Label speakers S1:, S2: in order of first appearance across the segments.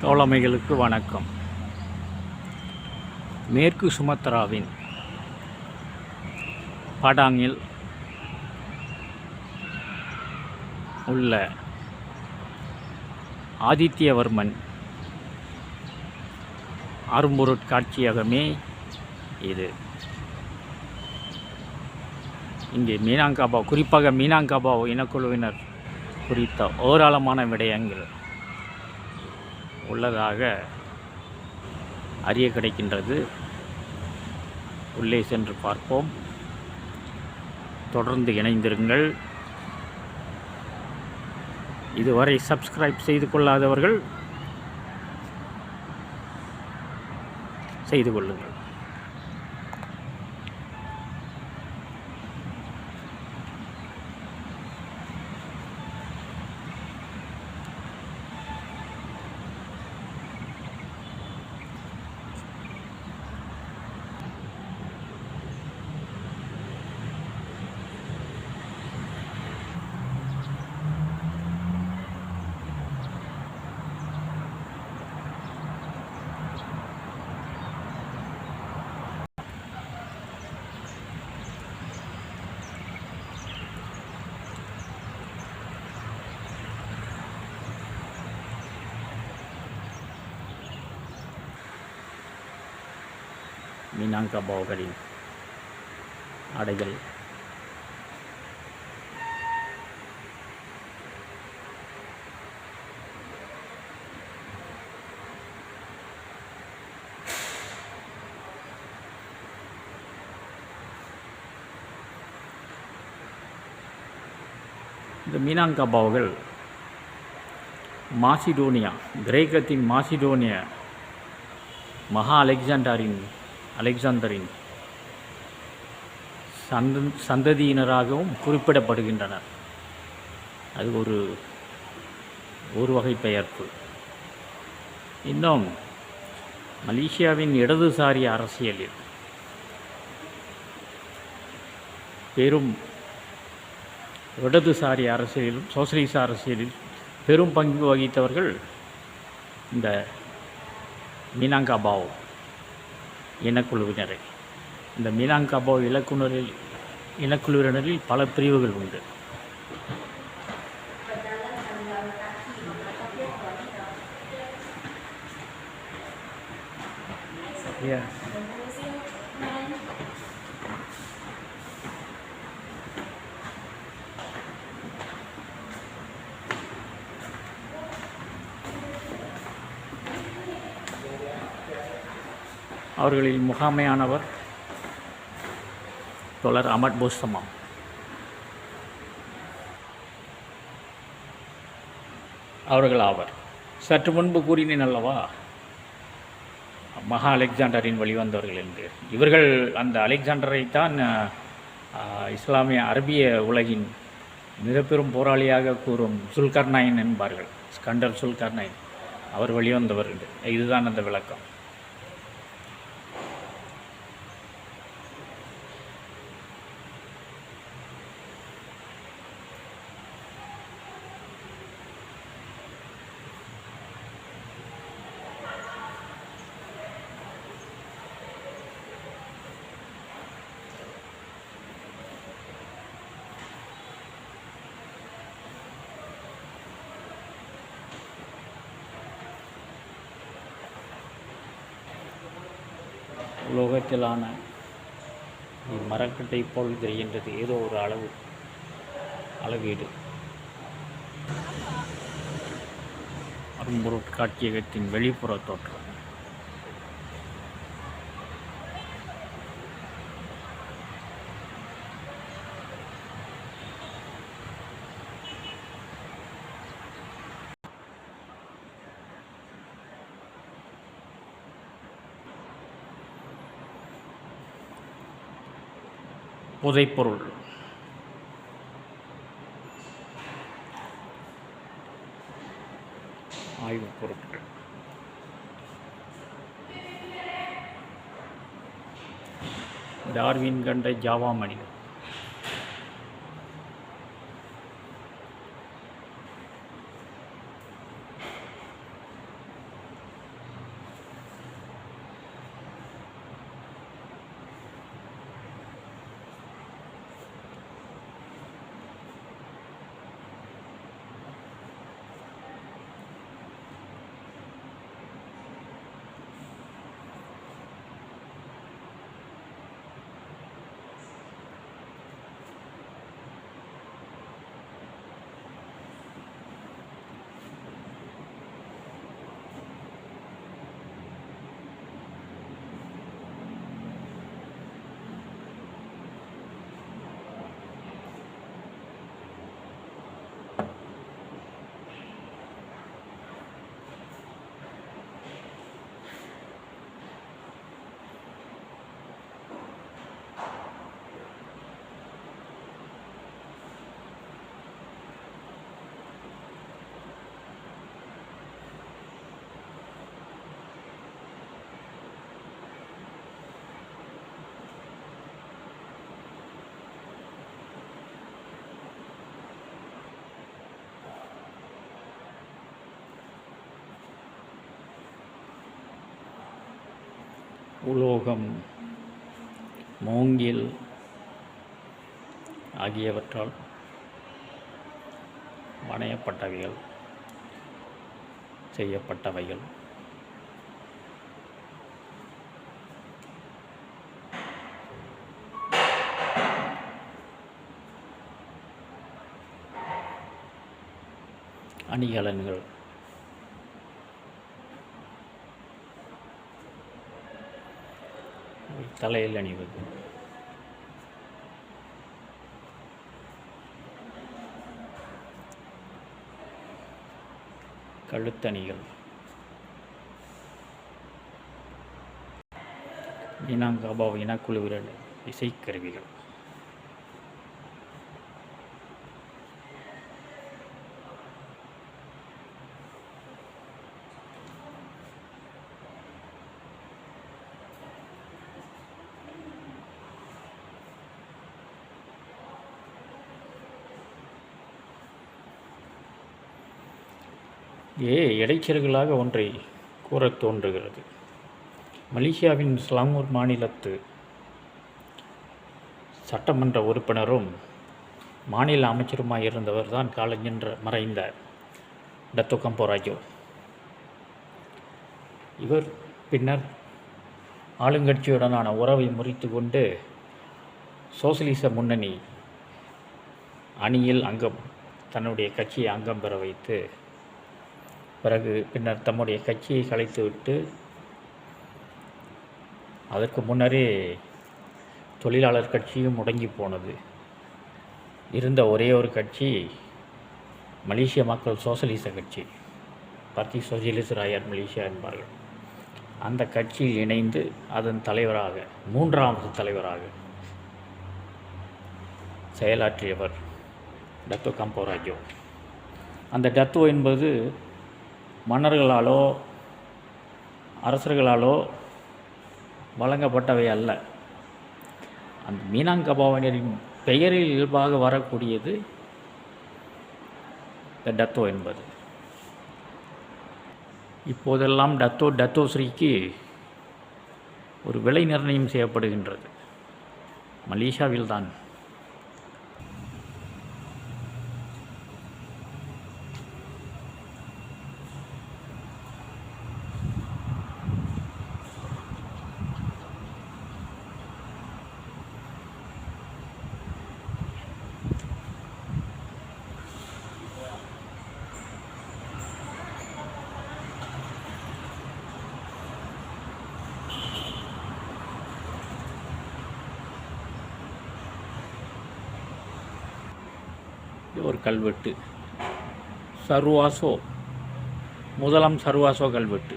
S1: தோழமைகளுக்கு வணக்கம். மேற்கு சுமத்ராவின் படாங்கில் உள்ள ஆதித்யவர்மன் அரும்பொருட்காட்சியகமே இது. இங்கே மீனாங்காபா குறிப்பாக மீனாங்காபா இனக்குழுவினர் குறித்த ஏராளமான விடயங்கள். உள்ளதாக அறிய கிடைக்கின்றது. உள்ளே சென்று பார்ப்போம். தொடர்ந்து இணைந்திருங்கள். இதுவரை சப்ஸ்கிரைப் செய்து கொள்ளாதவர்கள் செய்து கொள்ளுங்கள். மீனாங்கபாவுகளின் ஆடைகள். இந்த மீனாங்கபாவுகள் மாசிடோனியா கிரேக்கத்தின் மாசிடோனியா மகா அலெக்சாண்டாரின் அலெக்சாந்தரின் சந்த சந்ததியினராகவும் குறிப்பிடப்படுகின்றனர். அது ஒரு ஒரு வகை பெயர்ப்பு. இன்னும் மலேசியாவின் இடதுசாரி அரசியலில் பெரும் இடதுசாரி அரசியலிலும் சோசலிச அரசியலில் பெரும் பங்கு வகித்தவர்கள் இந்த மீனாங்கா பாவ் இனக்குழுவினரை இந்த மீனாங்காபோ இலக்குனரில் இனக்குழுவினரில் பல பிரிவுகள் உண்டு Yeah. அவர்களில் முகாமையானவர் தோழர் அமட் போஸ்தமா அவர்கள் ஆவர். சற்று முன்பு கூறினேன் அல்லவா? மகா அலெக்சாண்டரின் வழிவந்தவர்கள் என்று. இவர்கள் அந்த அலெக்சாண்டரை தான் இஸ்லாமிய அரபிய உலகின் மிக பெரும் போராளியாக கூறும் சுல்கர்னாயின் என்பார்கள். ஸ்கண்டர் சுல்கர்னைன் அவர் வெளிவந்தவர்கள் இதுதான் அந்த விளக்கம். உலோகத்திலான மரக்கட்டை போல் தெரிகின்றது. ஏதோ ஒரு அளவு அளவீடு. அரும்பொருட்காட்சியகத்தின் வெளிப்புற தோற்றம். புதைப்பொருள் ஆய்வுப் பொருட்கள். டார்வின் கண்ட ஜாவா மனிதன். உலோகம் மூங்கில் ஆகியவற்றால் வணையப்பட்டவைகள் செய்யப்பட்டவைகள். அணிகலன்கள். தலையில் அணிவது. கழுத்தணிகள். இனாங்காபா இனக்குழுவிரல் இசைக்கருவிகள். ஏ இடைச்சல்களாக ஒன்றை கூறத் தோன்றுகிறது. மலேசியாவின் இஸ்லாமூர் மாநிலத்து சட்டமன்ற உறுப்பினரும் மாநில அமைச்சருமாய் இருந்தவர் தான் காலஞ்சென்ற மறைந்த டத்தோ கம்போராஜோ இவர் பின்னர் ஆளுங்கட்சியுடனான உறவை முறித்து கொண்டு சோசியலிச முன்னணி அணியில் அங்கம் தன்னுடைய கட்சியை அங்கம் பெற வைத்து பிறகு பின்னர் தம்முடைய கட்சியை கலைத்துவிட்டு அதற்கு முன்னரே தொழிலாளர் கட்சியும் முடங்கி போனது. இருந்த ஒரே ஒரு கட்சி மலேசிய மக்கள் சோசலிச கட்சி பார்த்தி சோசியலிஸ்ட் ராயர் மலேசியா என்பார்கள். அந்த கட்சியில் இணைந்து அதன் தலைவராக மூன்றாவது தலைவராக செயலாற்றியவர் டத்தோ கம்போராஜோ. அந்த டத்தோ என்பது மன்னர்களாலோ அரசர்களாலோ வழங்கப்பட்டவை அல்ல. அந்த மீனாங்கபாவனரின் பெயரில் இயல்பாக வரக்கூடியது இந்த டத்தோ என்பது. இப்போதெல்லாம் டத்தோ டத்தோ ஸ்ரீக்கு ஒரு விலை நிர்ணயம் செய்யப்படுகின்றது. மலேசியாவில்தான். ஒரு கல்வெட்டு. சர்வாசோ. முதலாம் சர்வாசோ கல்வெட்டு.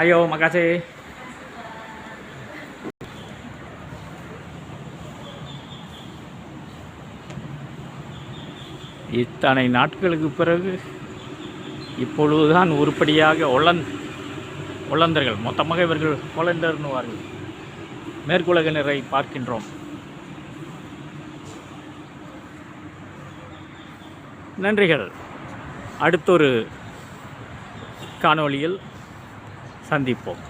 S1: Ayo, makasih. இத்தனை நாட்களுக்கு பிறகு இப்பொழுதுதான் உருப்படியாக ஒளந் ஒளந்தர்கள் மொத்தமாக இவர்கள் ஒலந்தர்னுவார்கள் மேற்குலகினரை பார்க்கின்றோம். நன்றிகள். அடுத்தொரு காணொளியில் சந்திப்போம்.